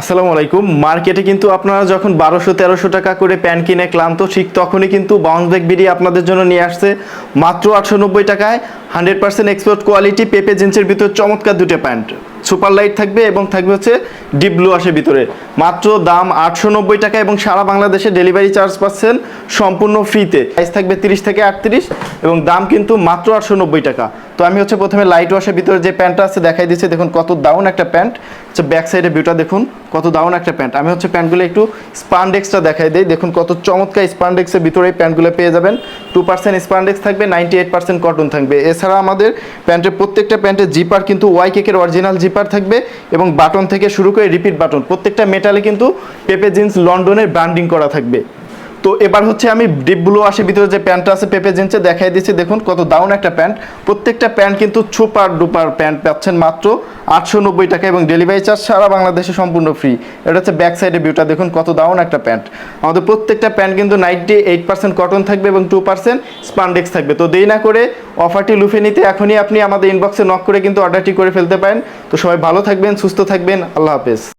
আসসালামু আলাইকুম। মার্কেটে কিন্তু আপনারা যখন বারোশো, তেরোশো টাকা করে প্যান্ট কিনে ক্লান্ত, ঠিক তখনই কিন্তু বাউন্স ব্যাগ বিডি আপনাদের জন্য নিয়ে আসছে। মাত্র আটশো নব্বই টাকায় হান্ড্রেড পার্সেন্ট এক্সপোর্ট কোয়ালিটি পেপে জিন্সের ভিতর চমৎকার দুটো প্যান্ট। সুপার লাইট থাকবে এবং থাকবে হচ্ছে ডিপ ব্লু আসে ভিতরে। মাত্র দাম আটশো নব্বই টাকা এবং সারা বাংলাদেশে ডেলিভারি চার্জ পাচ্ছেন সম্পূর্ণ ফ্রিতে প্রাইস থাকবে তিরিশ থেকে আটত্রিশ এবং দাম কিন্তু মাত্র আটশো নব্বই টাকা। তো আমি হচ্ছে প্রথমে লাইট ওয়াশের ভিতরে যে প্যান্টটা আছে দেখাই দিচ্ছি, দেখুন কত দাউন একটা প্যান্ট। হচ্ছে ব্যাক সাইডে ভিউটা দেখুন। কত দাউন একটা প্যান্ট। আমি হচ্ছে প্যান্টগুলো একটু স্পান্ডেক্সটা দেখাই দিই। দেখুন কত চমৎকার স্পান্ডেক্সের ভিতরে প্যান্টগুলো পেয়ে যাবেন। টু পার্সেন্ট স্পান্ডেক্স থাকবে নাইনটি এইট পার্সেন্ট কটন থাকবে। এছাড়া আমাদের প্যান্টের প্রত্যেকটা প্যান্টের জিপার কিন্তু ওয়াই কেকের অরিজিনাল জিপার থাকবে এবং বাটন থেকে শুরু করে রিপিট বাটন প্রত্যেকটা মেটালে কিন্তু পেপে জিন্স লন্ডনের ব্র্যান্ডিং করা থাকবে। তো এবার হচ্ছে আমি ডিপ ব্লু আসে, ভিতরে যে প্যান্টটা আছে, পেপে জিন্সে দেখাই দিচ্ছি। দেখুন কত দাউন একটা প্যান্ট। প্রত্যেকটা প্যান্ট কিন্তু সুপার ডুপার প্যান্ট পাচ্ছেন মাত্র আটশো নব্বই টাকা এবং ডেলিভারি চার্জ সারা বাংলাদেশে সম্পূর্ণ ফ্রি এটা হচ্ছে ব্যাক সাইডে ভিউটা দেখুন কত দাউন একটা প্যান্ট। আমাদের প্রত্যেকটা প্যান্ট কিন্তু নাইনটি এইট পার্সেন্ট কটন থাকবে এবং টু পার্সেন্ট স্পান্ডেক্স থাকবে। তো দেরি না করে অফারটি লুফে নিতে এখনই আপনি আমাদের ইনবক্সে নক করে কিন্তু অর্ডারটি করে ফেলতে পারেন। তো সবাই ভালো থাকবেন, সুস্থ থাকবেন। আল্লাহ হাফেজ।